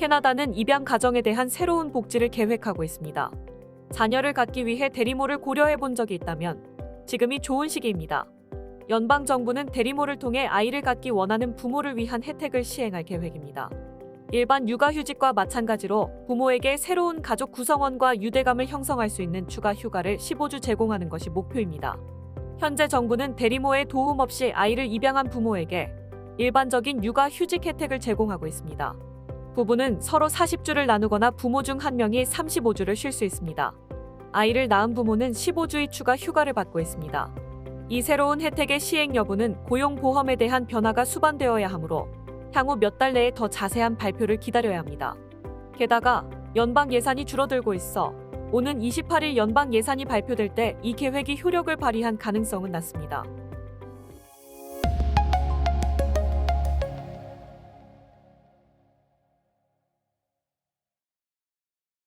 캐나다는 입양 가정에 대한 새로운 복지를 계획하고 있습니다. 자녀를 갖기 위해 대리모를 고려해 본 적이 있다면 지금이 좋은 시기입니다. 연방 정부는 대리모를 통해 아이를 갖기 원하는 부모를 위한 혜택을 시행할 계획입니다. 일반 육아휴직과 마찬가지로 부모에게 새로운 가족 구성원과 유대감을 형성할 수 있는 추가 휴가를 15주 제공하는 것이 목표입니다. 현재 정부는 대리모의 도움 없이 아이를 입양한 부모에게 일반적인 육아휴직 혜택을 제공하고 있습니다. 부부는 서로 40주를 나누거나 부모 중 한 명이 35주를 쉴 수 있습니다. 아이를 낳은 부모는 15주의 추가 휴가를 받고 있습니다. 이 새로운 혜택의 시행 여부는 고용보험에 대한 변화가 수반되어야 하므로 향후 몇 달 내에 더 자세한 발표를 기다려야 합니다. 게다가 연방 예산이 줄어들고 있어 오는 28일 연방 예산이 발표될 때 이 계획이 효력을 발휘한 가능성은 낮습니다.